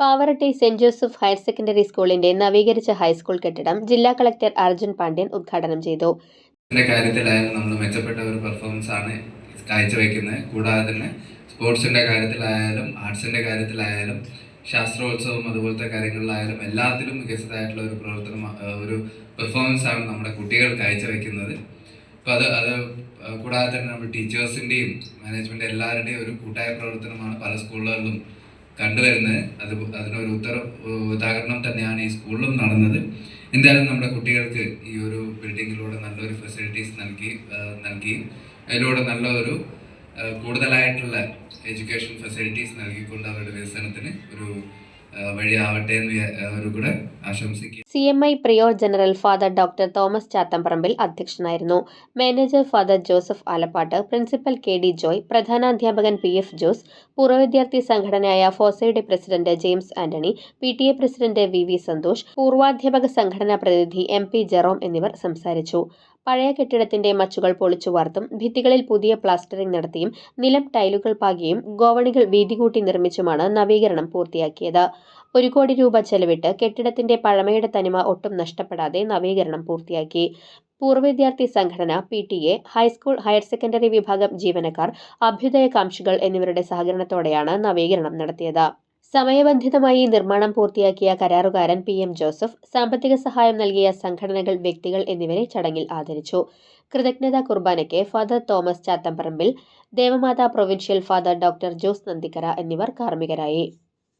Pavaratty saint Joseph higher secondary സ്കൂളിന്റെ നവീകരിച്ച high school കെട്ടിടം ജില്ലാ കളക്ടർ അർജുൻ പാണ്ഡ്യൻ ഉദ്ഘാടനം ചെയ്തു. കാര്യത്തിലായാലും നമ്മൾ മെച്ചപ്പെട്ട ഒരു പെർഫോമൻസ് ആണ് കാഴ്ചവെക്കുന്നത്. കൂടാതെ തന്നെ സ്പോർട്സിന്റെ കാര്യത്തിലായാലും ആർട്സിന്റെ കാര്യത്തിലായാലും ശാസ്ത്രോത്സവം അതുപോലത്തെ കാര്യങ്ങളിലായാലും എല്ലാത്തിലും മികച്ചതായിട്ടുള്ള ഒരു പ്രവർത്തനം ഒരു പെർഫോമൻസ് ആണ് നമ്മുടെ കുട്ടികൾ കാഴ്ചവെക്കുന്നത്. അപ്പോൾ അത് അത് കൂടാതെ തന്നെ നമ്മൾ ടീച്ചേഴ്സിന്റെയും മാനേജ്മെന്റ് എല്ലാവരുടെയും ഒരു കൂട്ടായ പ്രവർത്തനമാണ് പല സ്കൂളുകളിലും കണ്ടുവരുന്നത്. അത് അതിനൊരു ഉത്തര ഉദാഹരണം തന്നെയാണ് ഈ സ്കൂളിലും നടന്നത്. എന്തായാലും നമ്മുടെ കുട്ടികൾക്ക് ഈ ഒരു ബിൽഡിങ്ങിലൂടെ നല്ലൊരു ഫെസിലിറ്റീസ് നൽകി നൽകി. നൽകിയും അതിലൂടെ നല്ല ഒരു കൂടുതലായിട്ടുള്ള എഡ്യൂക്കേഷൻ ഫെസിലിറ്റീസ് നൽകിക്കൊണ്ട് അവരുടെ വികസനത്തിന് ഒരു വഴിയാവട്ടെ എന്ന് കൂടെ ആശംസിക്കുന്നു. C M I prior general father doctor Thomas Chathamparambil അധ്യക്ഷനായിരുന്നു. Manager father Joseph Alappatt principal K D Joy പ്രധാനാധ്യാപകൻ P F Jose പൂർവ വിദ്യാർത്ഥി സംഘടനയായ ഫോസയുടെ president James Antony P T A president V V Santhosh പൂർവാധ്യാപക സംഘടനാ പ്രതിനിധി എം പി ജെറോം എന്നിവർ സംസാരിച്ചു. പഴയ കെട്ടിടത്തിന്റെ മച്ചുകൾ പൊളിച്ചു വാർത്തും ഭിത്തികളിൽ പുതിയ പ്ലാസ്റ്ററിംഗ് നടത്തിയും നിലം ടൈലുകൾ പാകിയും ഗോവണികൾ വീതി കൂട്ടി നിർമ്മിച്ചുമാണ് നവീകരണം പൂർത്തിയാക്കിയത്. ഒരു കോടി രൂപ ചെലവിട്ട് കെട്ടിടത്തിന്റെ പഴമയുടെ തനിമ ഒട്ടും നഷ്ടപ്പെടാതെ നവീകരണം പൂർത്തിയാക്കി. പൂർവ വിദ്യാർത്ഥി സംഘടന P T A high school higher secondary വിഭാഗം ജീവനക്കാർ അഭ്യുദയകാംക്ഷികൾ എന്നിവരുടെ സഹകരണത്തോടെയാണ് നവീകരണം നടത്തിയത്. സമയബന്ധിതമായി നിർമ്മാണം പൂർത്തിയാക്കിയ കരാറുകാരൻ പി എം ജോസഫ് സാമ്പത്തിക സഹായം നൽകിയ സംഘടനകൾ വ്യക്തികൾ എന്നിവരെ ചടങ്ങിൽ ആദരിച്ചു. കൃതജ്ഞതാ കുർബാനയ്ക്ക് father Thomas Chathamparambil Devamatha provincial father doctor Jose Nandikkara എന്നിവർ കാർമ്മികരായി.